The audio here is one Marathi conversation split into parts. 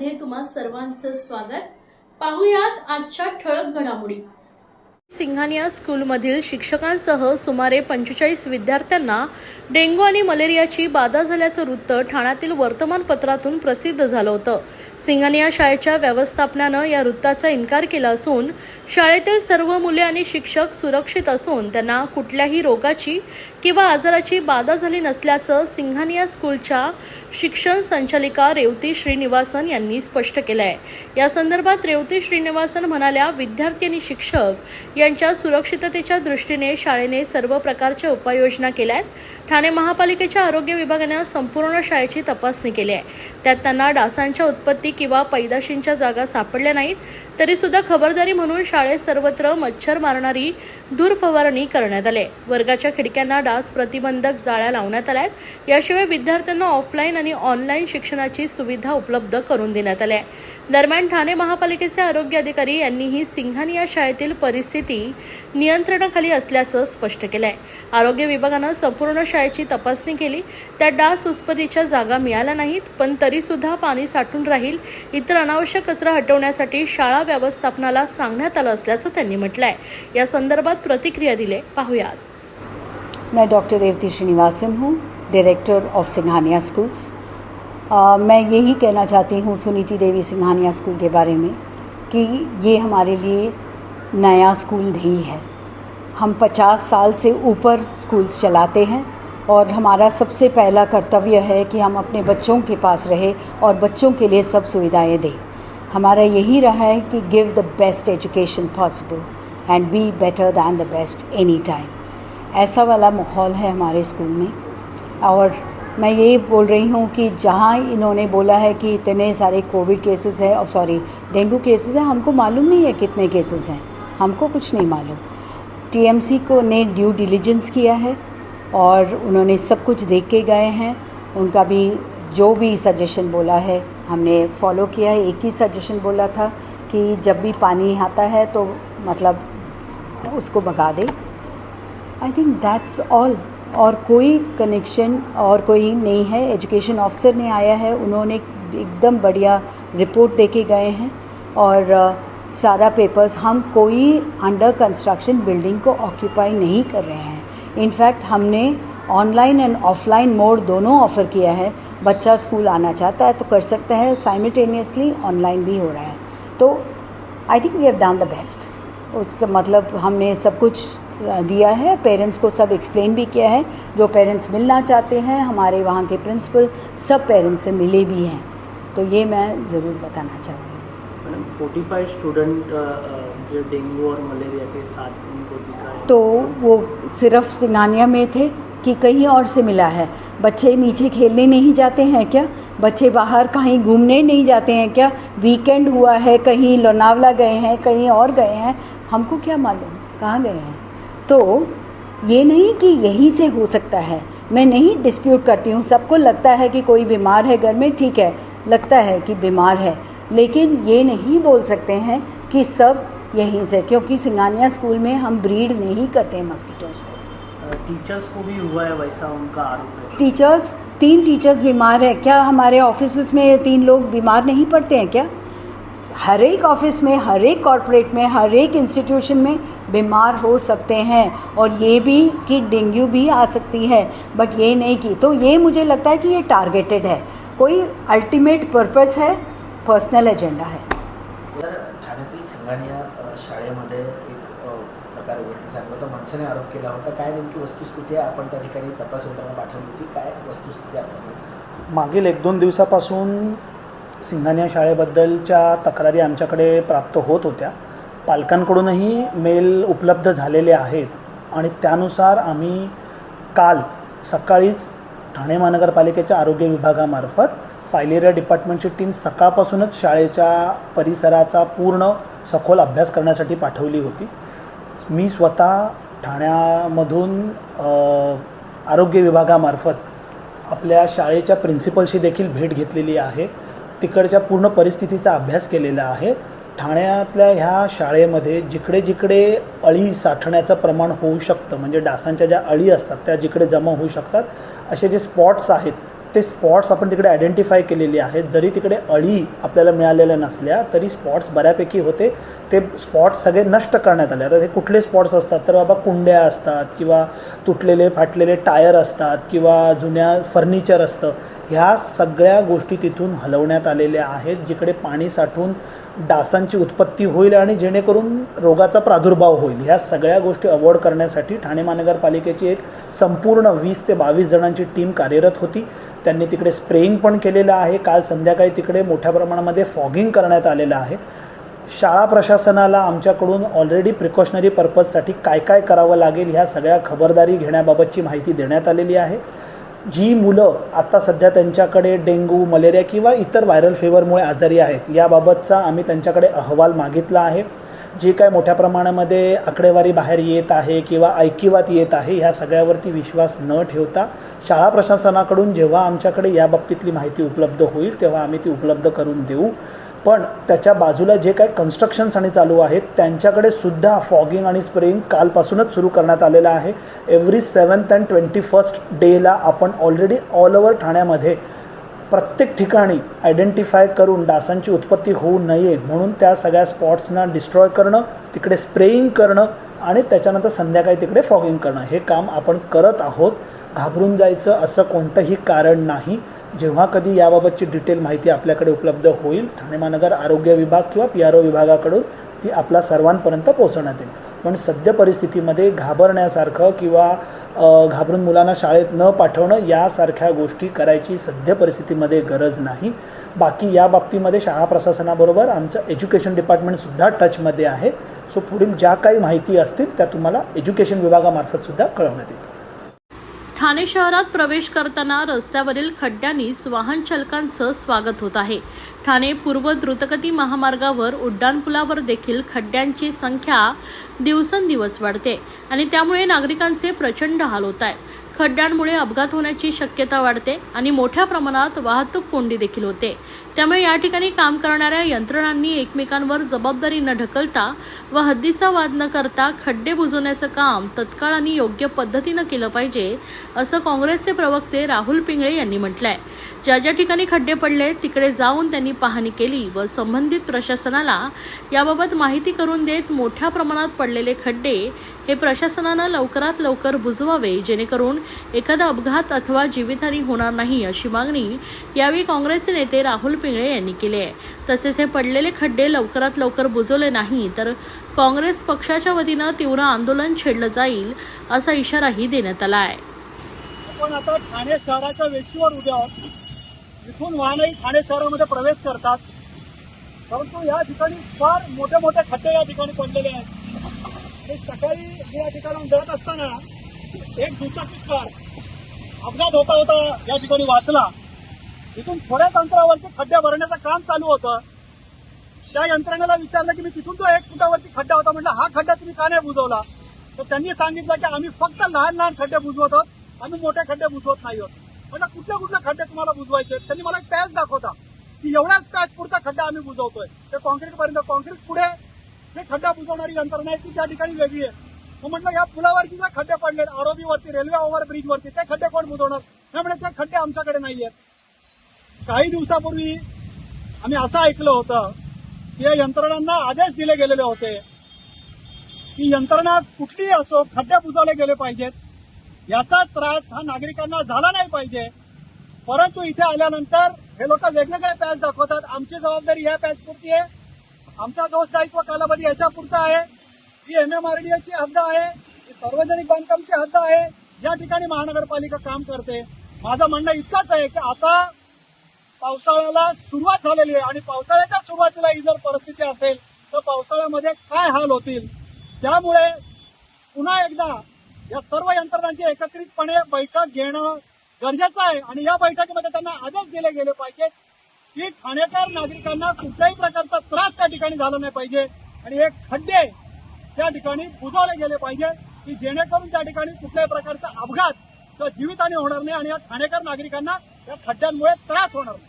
मध्ये तुम्हा सर्वांचं स्वागत. पाहुयात आजच्या ठळक घडामोडी. सिंघानिया स्कूलमधील शिक्षकांसह सुमारे पंचेचाळीस विद्यार्थ्यांना डेंग्यू आणि मलेरियाची बाधा झाल्याचं वृत्त ठाण्यातील वर्तमानपत्रातून प्रसिद्ध झालं होतं. सिंघानिया शाळेच्या व्यवस्थापनानं या वृत्ताचा इन्कार केला असून शाळेतील सर्व मुले आणि शिक्षक सुरक्षित असून त्यांना कुठल्याही रोगाची किंवा आजाराची बाधा झाली नसल्याचं सिंघानिया स्कूलच्या शिक्षण संचालिका रेवती श्रीनिवासन यांनी स्पष्ट केलं आहे या संदर्भात रेवती श्रीनिवासन म्हणाल्या विद्यार्थी आणि शिक्षक यांच्या सुरक्षिततेच्या दृष्टीने शाळेने सर्व प्रकारच्या उपाययोजना केल्या आहेत ठाणे महापालिकेच्या आरोग्य विभागानं संपूर्ण शाळेची तपासणी केली आहे. त्यात त्यांना डासांच्या उत्पत्ती किंवा पैदाशींच्या जागा सापडल्या नाहीत तरी सुद्धा खबरदारी म्हणून शाळेत सर्वत्र मच्छर मारणारी धूर फवारणी करण्यात आली वर्गाच्या खिडक्यांना डास प्रतिबंधक जाळ्या लावण्यात आल्या आहेत. याशिवाय विद्यार्थ्यांना ऑफलाईन आणि ऑनलाईन शिक्षणाची सुविधा उपलब्ध करून देण्यात आल्या आहे. दरम्यान ठाणे महापालिकेचे आरोग्य अधिकारी यांनीही सिंघानी या शाळेतील परिस्थिती नियंत्रणाखाली असल्याचं स्पष्ट केलं आहे आरोग्य विभागानं संपूर्ण शाळेची तपासणी केली. त्यात डास उत्पत्तीच्या जागा मिळाल्या नाहीत पण तरीसुद्धा पाणी साठून राहील इतर अनावश्यक कचरा हटवण्यासाठी शाळा व्यवस्थापनाला सांगण्यात आलं असल्याचं त्यांनी म्हटलं आहे या संदर्भात प्रतिक्रिया दिले. पाहुयात. मैं डॉक्टर रेवती श्रीनिवासन हूँ director of Singhania schools. Uh, मैं यही कहना चाहती हूँ सुनीति देवी सिंघानिया स्कूल के बारे में कि ये हमारे लिए नया स्कूल नहीं है। हम 50 साल से ऊपर स्कूल्स चलाते हैं और हमारा सबसे पहला कर्तव्य है कि हम अपने बच्चों के पास रहे और बच्चों के लिए सब सुविधाएँ दें। हमारा यही रहा है कि give the best education possible and be better than the best any time ऐसा वाला माहौल है हमारे स्कूल में और मैं यही बोल रही हूँ कि जहाँ इन्होंने बोला है कि इतने सारे कोविड केसेस हैं, और सॉरी, डेंगू केसेस हैं, हमको मालूम नहीं है कितने केसेस हैं। हमको कुछ नहीं मालूम। टीएमसी को ने ड्यू डिलीजेंस किया है, और उन्होंने सब कुछ देख के गए हैं। उनका भी जो भी सजेशन बोला है, हमने फॉलो किया है। एक ही सजेशन बोला था कि जब भी पानी आता है तो मतलब उसको भगा दे। आई थिंक दैट्स ऑल और कोई कनेक्शन और कोई नहीं है एजुकेशन ऑफिसर ने आया है, उन्होंने एकदम बढ़िया रिपोर्ट दे के गए हैं और सारा पेपर्स हम कोई अंडर कंस्ट्रक्शन बिल्डिंग को ऑक्यूपाई नहीं कर रहे हैं। इनफैक्ट हमने ऑनलाइन एंड ऑफलाइन मोड दोनों ऑफ़र किया है। बच्चा स्कूल आना चाहता है तो कर सकता है साइमल्टेनियसली ऑनलाइन भी हो रहा है। तो I think we have done the best उस मतलब हमने सब कुछ दिया है। पेरेंट्स को सब एक्सप्लेन भी किया है। जो पेरेंट्स मिलना चाहते हैं हमारे वहाँ के प्रिंसिपल सब पेरेंट्स से मिले भी हैं। तो ये मैं ज़रूर बताना चाहती हूँ। मैडम फोर्टी फाइव स्टूडेंट जो डेंगू और मलेरिया के साथ उनको दिखा है। तो वो सिर्फ़ सिंगानिया में थे कि कहीं और से मिला है? बच्चे नीचे खेलने नहीं जाते हैं क्या? बच्चे बाहर कहीं घूमने नहीं जाते हैं क्या? वीकेंड हुआ है कहीं लोनावला गए हैं कहीं और गए हैं। हमको क्या मालूम? कहाँ गए हैं? तो ये नहीं कि यहीं से हो सकता है। मैं नहीं डिस्प्यूट करती हूँ। सबको लगता है कि कोई बीमार है घर में ठीक है लगता है कि बीमार है। लेकिन ये नहीं बोल सकते हैं कि सब यहीं से क्योंकि सिंगानिया स्कूल में हम ब्रीड नहीं करते हैं मस्कीटोज़ को। टीचर्स को भी हुआ है वैसा उनका आरोप है? टीचर्स तीन टीचर्स बीमार हैं। क्या हमारे ऑफ़िस में तीन लोग बीमार नहीं पड़ते हैं क्या? हर एक ऑफ़िस में हर एक कॉरपोरेट में हर एक इंस्टीट्यूशन में बीमार हो सकते हैं और ये भी कि डेंगू भी आ सकती है। बट ये नहीं की तो ये मुझे लगता है कि ये टारगेटेड है। कोई अल्टीमेट पर्पस है पर्सनल एजेंडा है। ठाण्यातील संघानिया शाळेमध्ये एक प्रकार होता. मनसेने आरोप केला होता. काय नेमकी वस्तुस्थिती आहे? आपण त्या ठिकाणी तपास यंत्रणा पाठवली होती. काय वस्तुस्थिती मागील एक दोन दिवसापासून सिंघानिया शाळेबद्दलच्या तक्रारी आमच्याकडे प्राप्त होत होत्या. पालकांकडूनही मेल उपलब्ध झालेले आहेत आणि त्यानुसार आम्ही काल सकाळीच ठाणे महानगरपालिकेच्या आरोग्य विभागामार्फत फायलेरिया डिपार्टमेंटची टीम सकाळपासूनच शाळेच्या परिसराचा पूर्ण सखोल अभ्यास करण्यासाठी पाठवली होती. मी स्वतः ठाण्यामधून आरोग्य विभागामार्फत आपल्या शाळेच्या प्रिन्सिपलशी देखील भेट घेतलेली आहे. तिकडच्या पूर्ण परिस्थितीचा अभ्यास केलेला आहे. ठाण्यातल्या ह्या शाळेमध्ये जिकडे जिकडे अळी साठण्याचं प्रमाण होऊ शकतं म्हणजे डासांच्या ज्या अळी असतात त्या जिकडे जमा होऊ शकतात असे जे स्पॉट्स आहेत ते स्पॉट्स आपण तिकडे आयडेंटिफाय केलेले आहेत. जरी तिकडे अळी आपल्याला मिळालेल्या नसल्या तरी स्पॉट्स बऱ्यापैकी होते. ते स्पॉट्स सगळे नष्ट करण्यात आले. आता हे कुठले स्पॉट्स असतात? तर बाबा कुंड्या असतात किंवा तुटलेले फाटलेले टायर असतात किंवा जुन्या फर्निचर असतं. ह्या सगळ्या गोष्टी तिथून हलवण्यात आलेल्या आहेत जिकडे पाणी साठून डासांची उत्पत्ती होईल आणि जेणेकरून रोगाचा प्रादुर्भाव होईल. ह्या सगळ्या गोष्टी अवॉइड करण्यासाठी ठाणे महानगरपालिकेची एक संपूर्ण वीस ते बावीस जणांची टीम कार्यरत होती. त्यांनी तिकडे स्प्रेइंग पण केलेलं आहे. काल संध्याकाळी तिकडे मोठ्या प्रमाणामध्ये फॉगिंग करण्यात आलेलं आहे. शाळा प्रशासनाला आमच्याकडून ऑलरेडी प्रिकॉशनरी पर्पजसाठी काय काय करावं लागेल ह्या सगळ्या खबरदारी घेण्याबाबतची माहिती देण्यात आलेली आहे. जी मुलं आत्ता सध्या त्यांच्याकडे डेंग्यू मलेरिया किंवा इतर व्हायरल फेवरमुळे आजारी आहेत याबाबतचा आम्ही त्यांच्याकडे अहवाल मागितला आहे. जे काय मोठ्या प्रमाणामध्ये आकडेवारी बाहेर येत आहे किंवा ऐकिवात येत आहे ह्या सगळ्यावरती विश्वास न ठेवता शाळा प्रशासनाकडून जेव्हा आमच्याकडे या बाबतीतली माहिती उपलब्ध होईल तेव्हा आम्ही ती उपलब्ध करून देऊ. पण त्याच्या बाजूला जे काय कन्स्ट्रक्शन्स आणि चालू आहेत त्यांच्याकडे सुद्धा फॉगिंग आणि स्प्रेइंग कालपासूनच सुरू करण्यात आलेलं आहे. Every seventh and twenty first डेला आपण ऑलरेडी ऑल ओव्हर ठाण्यामध्ये प्रत्येक ठिकाणी आयडेंटिफाय करून डासांची उत्पत्ती होऊ नये म्हणून त्या सगळ्या स्पॉट्सना डिस्ट्रॉय करणं तिकडे स्प्रेइंग करणं आणि त्याच्यानंतर संध्याकाळी तिकडे फॉगिंग करणं. हे काम आपण करत आहोत. घाबरून जायचं असं कोणतंही कारण नाही. जेव्हा कधी याबाबतची डिटेल माहिती आपल्याकडे उपलब्ध होईल ठाणे महानगर आरोग्य विभाग किंवा पी आर ओ विभागाकडून ती आपल्या सर्वांपर्यंत पोहोचवण्यात येईल. पण सद्य परिस्थितीमध्ये घाबरण्यासारखं किंवा घाबरून मुलांना शाळेत न पाठवणं यासारख्या गोष्टी करायची सद्य परिस्थितीमध्ये गरज नाही. बाकी या बाबतीमध्ये शाळा प्रशासनाबरोबर आमचं एज्युकेशन डिपार्टमेंटसुद्धा टचमध्ये आहे. सो पुढील ज्या काही माहिती असतील त्या तुम्हाला एज्युकेशन विभागामार्फतसुद्धा कळवण्यात येतील. ठाणे शहरात प्रवेश करताना रस्त्यावरील खड्ड्यांनीच वाहन चालकांचं स्वागत होत आहे. ठाणे पूर्व द्रुतगती महामार्गावर उड्डाणपुलावर देखील खड्ड्यांची संख्या दिवसेंदिवस वाढते आणि त्यामुळे नागरिकांचे प्रचंड हाल होत आहेत खड्ड्यांमुळे अपघात होण्याची शक्यता वाढते आणि मोठ्या प्रमाणात वाहतूक कोंडी देखील होते. त्यामुळे या ठिकाणी काम करणाऱ्या यंत्रणांनी एकमेकांवर जबाबदारी न ढकलता व हद्दीचा वाद न करता खड्डे बुजवण्याचं काम तत्काळ आणि योग्य पद्धतीनं केलं पाहिजे असं काँग्रेसचे प्रवक्ते राहुल पिंगळे यांनी म्हटलंय. ज्या ज्या ठिकाणी खड्डे पडले तिकडे जाऊन त्यांनी पाहणी केली व संबंधित प्रशासनाला याबाबत माहिती करून देत मोठ्या प्रमाणात पडलेले खड्डे हे प्रशासनानं लवकरात लवकर बुजवावे जेणेकरून एखादा अपघात अथवा जीवितहानी होणार नाही अशी मागणी यावेळी काँग्रेसचे नेते राहुल पिंगळे यांनी केले. आहे तसेच हे पडलेले खड्डे लवकरात लवकर बुजवले नाही तर काँग्रेस पक्षाच्या वतीनं तीव्र आंदोलन छेडलं जाईल असा इशाराही देण्यात आला आहे आपण आता ठाणे शहराच्या वेशीवर उद्या आहोत. इथून वाहनही ठाणे शहरामध्ये प्रवेश करतात. परंतु या ठिकाणी फार मोठे मोठे खड्डे या ठिकाणी पडलेले आहेत. हे सकाळी या ठिकाणाहून जात असताना एक दुचाकीस्कार अपघात होता होता या ठिकाणी वाचला. इथून थोड्याच अंतरावरती खड्डे भरण्याचं काम चालू होतं. त्या यंत्रणेला विचारलं की मी तिथून तो एक फुटावरती खड्डा होता म्हटलं हा खड्डा तुम्ही का नाही बुजवला? तर त्यांनी सांगितलं की आम्ही फक्त लहान लहान खड्डे बुजवत आहोत. आम्ही मोठे खड्डे बुजवत नाही आहोत. म्हटलं कुठले कुठले खड्डे तुम्हाला बुजवायचे आहेत? त्यांनी मला एक पॅच दाखवता की एवढ्याच पॅच पुरता खड्डा आम्ही बुजवतोय. ते कॉन्क्रीट पर्यंत कॉन्क्रीट पुढे हे खड्डा बुजवणारी यंत्रणा आहे ती त्या ठिकाणी वेगळी आहे. मग म्हटलं या पुलावरती जे खड्डे पडले आरोबीवरती रेल्वे ओव्हर ब्रिजवरती ते खड्डे कोण बुजवणार? नाही म्हणजे ते खड्डे आमच्याकडे नाही आहेत काही दिवसापूर्वी आम्ही असं ऐकलं होतं की या यंत्रणांना आदेश दिले गेलेले होते की यंत्रणा कुठलीही असो खड्डे बुजवले गेले पाहिजेत. याचा त्रास हा नागरिकांना झाला नाही पाहिजे. परंतु इथे आल्यानंतर हे लोक वेगवेगळे पॅच दाखवतात. आमची जबाबदारी या पॅचपुरती आहे. आमचा दोष दायित्व कालावधी याच्यापुरता आहे. ही एम एम आर डी ची हद्द आहे. ही सार्वजनिक बांधकामची हद्द आहे. या ठिकाणी महानगरपालिका काम करते. माझं म्हणणं इतकंच आहे की आता पावसाळ्याला सुरुवात झालेली आहे. आणि पावसाळ्याच्या सुरुवातीला ही जर परिस्थिती असेल तर पावसाळ्यामध्ये काय हाल होतील? त्यामुळे पुन्हा एकदा या सर्व यंत्रणांची एकत्रितपणे बैठक घेणं गरजेचं आहे. आणि या बैठकीमध्ये त्यांना आदेश दिले गेले पाहिजेत की ठाणेकर नागरिकांना कुठल्याही प्रकारचा त्रास त्या ठिकाणी झाला नाही पाहिजे. आणि हे खड्डे त्या ठिकाणी बुजवले गेले पाहिजे की जेणेकरून त्या ठिकाणी कुठल्याही प्रकारचा अपघात किंवा जीवितहानी होणार नाही आणि या ठाणेकर नागरिकांना या खड्ड्यांमुळे त्रास होणार नाही.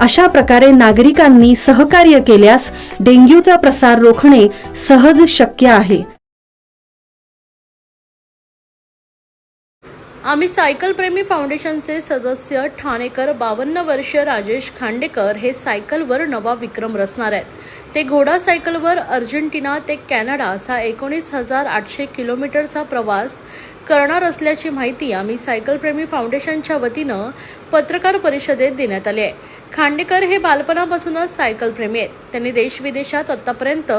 अशा प्रकारे नागरिकांनी सहकार्य केल्यास डेंग्यूचा प्रसार रोखणे सहज शक्य आहे. आम्ही सायकल प्रेमी फाउंडेशनचे सदस्य ठाणेकर बावन्न वर्षीय राजेश खांडेकर हे सायकलवर नवा विक्रम रचणार आहेत. ते घोडा सायकलवर अर्जेंटिना ते कॅनडा असा एकोणीस हजार आठशे किलोमीटरचा प्रवास करणार असल्याची माहिती आम्ही सायकल प्रेमी फाउंडेशनच्या वतीनं पत्रकार परिषदेत देण्यात आली आहे. खांडेकर हे बालपणापासूनच सायकल प्रेमी आहेत. त्यांनी देशविदेशात आतापर्यंत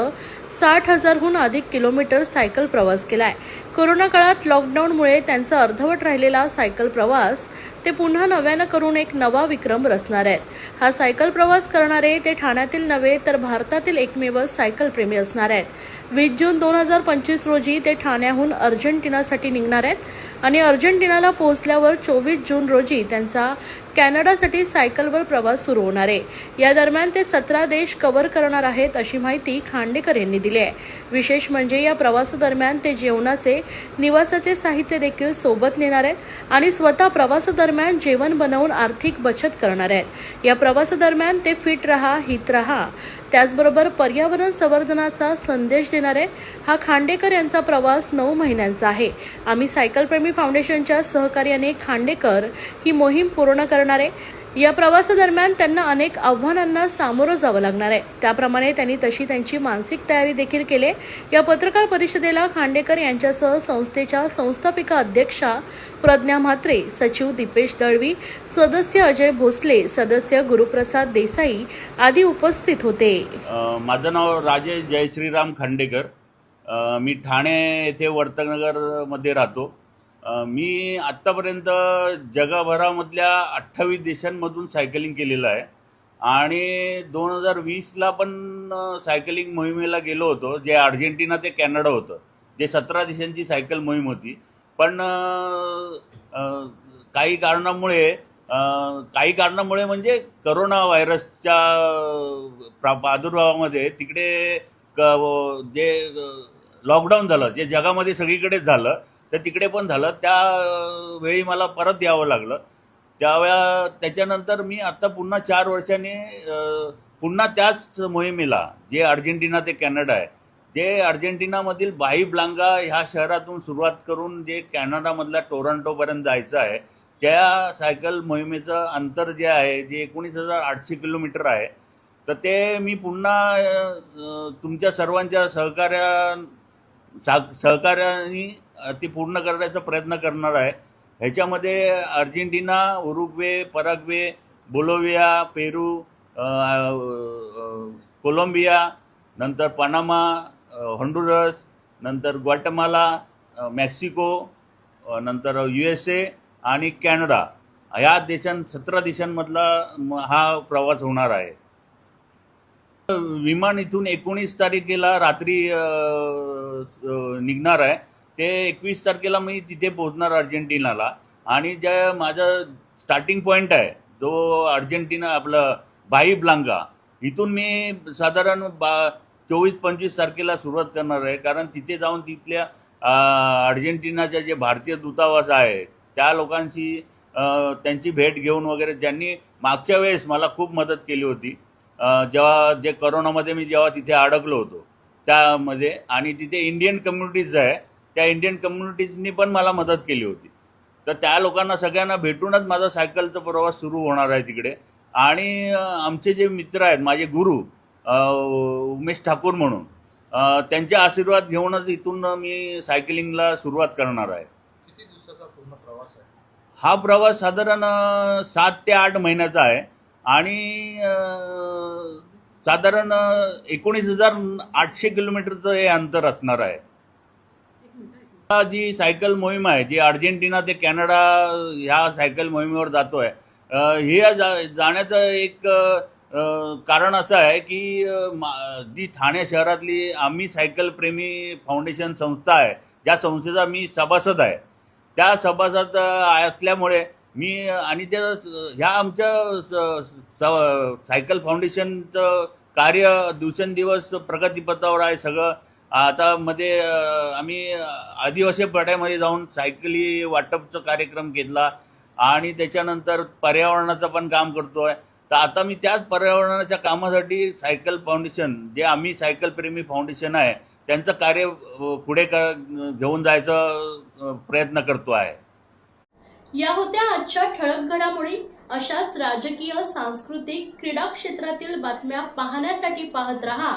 साठ हजारहून अधिक किलोमीटर सायकल प्रवास केला आहे कोरोना काळात लॉकडाऊनमुळे त्यांचा अर्धवट राहिलेला सायकल प्रवास ते पुन्हा नव्यानं करून एक नवा विक्रम रचणार आहेत. हा सायकल प्रवास करणारे ते ठाण्यातील नव्हे तर भारतातील एकमेव सायकल प्रेमी असणार आहेत. वीस जून दोन हजार पंचवीस रोजी ते ठाण्याहून अर्जेंटिनासाठी निघणार आहेत आणि अर्जेंटिनाला पोहोचल्यावर चोवीस जून रोजी त्यांचा कॅनडासाठी सायकलवर प्रवास सुरू होणार आहे. या दरम्यान ते सतरा देश कव्हर करणार आहेत अशी माहिती खांडेकर यांनी दिली आहे. विशेष म्हणजे या प्रवासादरम्यान ते जेवणाचे निवासाचे साहित्य देखील सोबत नेणार आहेत आणि स्वतः प्रवासादरम्यान जेवण बनवून आर्थिक बचत करणार आहेत. या प्रवासादरम्यान ते फिट रहा हित रहा. त्याचबरोबर पर्यावरण संवर्धनाचा संदेश देणारे हा खांडेकर यांचा प्रवास नऊ महिन्यांचा आहे. आम्ही सायकलप्रेमी फाउंडेशनच्या सहकार्याने खांडेकर ही मोहीम पूर्ण करणार आहे. या प्रवासादरम्यान त्यांना अनेक आव्हानांना सामोरं जावं लागणार आहे. त्याप्रमाणे त्यांनी तशी त्यांची मानसिक तयारी देखील केली. या पत्रकार परिषदेला खांडेकर यांच्यासह संस्थेच्या संस्थापिका अध्यक्षा प्रज्ञा म्हात्रे सचिव दीपेश दळवी सदस्य अजय भोसले सदस्य गुरुप्रसाद देसाई आदी उपस्थित होते. माझं नाव राजेश जयश्रीराम खांडेकर. मी ठाणे येथे वर्तकनगरमध्ये राहतो. मी आत्तापर्यंत जगभरामधल्या अठ्ठावीस देशांमधून सायकलिंग केलेलं आहे. आणि दोन हजार वीसला पण सायकलिंग मोहिमेला गेलो होतो. जे अर्जेंटिना ते कॅनडा होतं. जे सतरा देशांची सायकल मोहीम होती. पण काही कारणामुळे काही कारणामुळे म्हणजे करोना व्हायरसच्या प्रा प्रादुर्भावामध्ये तिकडे क जे लॉकडाऊन झालं जे जगामध्ये सगळीकडेच झालं तर तिकडे पण झालं. त्या वेळी मला परत यावं लागलं. त्यावेळा त्याच्यानंतर मी आत्ता पुन्हा चार वर्षांनी पुन्हा त्याच मोहिमेला जे अर्जेंटिना ते कॅनडा आहे जे अर्जेंटिनामधील बाही ब्लांगा ह्या शहरातून सुरुवात करून जे कॅनडामधल्या टोरंटोपर्यंत जायचं आहे त्या सायकल मोहिमेचं अंतर जे आहे जे एकोणीस हजार आठशे किलोमीटर आहे तर ते मी पुन्हा तुमच्या सर्वांच्या सहकार्या सा सहकार्याने ती पूर्ण करण्याचा प्रयत्न करणार आहे. ह्याच्यामध्ये Argentina Uruguay Paraguay Bolivia Peru Colombia नंतर पनामा होंडुरस नंतर ग्वाटेमाला मॅक्सिको नंतर यू एस ए आणि कॅनडा. ह्या देशां सतरा देशांमधला हा प्रवास होणार आहे. विमान इथून एकोणीस तारखेला रात्री निघणार आहे. ते एकवीस तारखेला मी तिथे पोहोचणार अर्जेंटिनाला. आणि ज्या माझं स्टार्टिंग पॉईंट आहे जो अर्जेंटिना आपलं बाई ब्लांका इथून मी साधारण बा चोवीस पंचवीस तारखेला सुरुवात करणार आहे. कारण तिथे जाऊन तिथल्या अर्जेंटिनाच्या जे भारतीय दूतावास आहे त्या लोकांशी त्यांची भेट घेऊन वगैरे ज्यांनी मागच्या वेळेस मला खूप मदत केली होती. जेव्हा जे करोनामध्ये मी जेव्हा तिथे अडकलो होतो त्यामध्ये. आणि तिथे इंडियन कम्युनिटीज आहे त्या इंडियन कम्युनिटीजनी पण मला मदत केली होती. तर त्या लोकांना सगळ्यांना भेटूनच माझा सायकलचा प्रवास सुरू होणार आहे तिकडे. आणि आमचे जे मित्र आहेत माझे गुरु उमेश ठाकूर म्हणून त्यांचे आशीर्वाद घेऊनच इथून मी सायकलिंगला सुरुवात करणार आहे. हा प्रवास साधारण सात ते आठ महिन्याचा आहे. आणि साधारण एकोणीस हजार आठशे किलोमीटरचं हे अंतर असणार आहे. जी सायकल मोहीम आहे जी अर्जेंटिना ते कॅनडा ह्या सायकल मोहिमेवर जातो आहे हे जा जाण्याचं एक कारण असं आहे की मा- जी ठाणे शहरातली आम्ही सायकल प्रेमी फाउंडेशन संस्था आहे ज्या संस्थेचा मी सभासद आहे त्या सभासद असल्यामुळे मी आणि त्या ह्या आमच्या स- स- सायकल फाउंडेशनचं कार्य दिवसेंदिवस प्रगतीपथावर आहे सगळं आता मध्ये आम्ही आदिवासी पाड्यामध्ये जाऊन सायकली वाटपचा कार्यक्रम घेतला आणि त्याच्यानंतर पर्यावरणाचं पण काम करतोय. तर आता मी त्याच पर्यावरणाच्या कामासाठी सायकल फाउंडेशन जे आम्ही सायकल प्रेमी फाउंडेशन आहे त्यांचं कार्य पुढे घेऊन जायचा प्रयत्न करतो आहे. या होत्या आजच्या ठळक घडामोडी. अशाच राजकीय सांस्कृतिक क्रीडा क्षेत्रातील बातम्या पाहण्यासाठी पाहत रहा.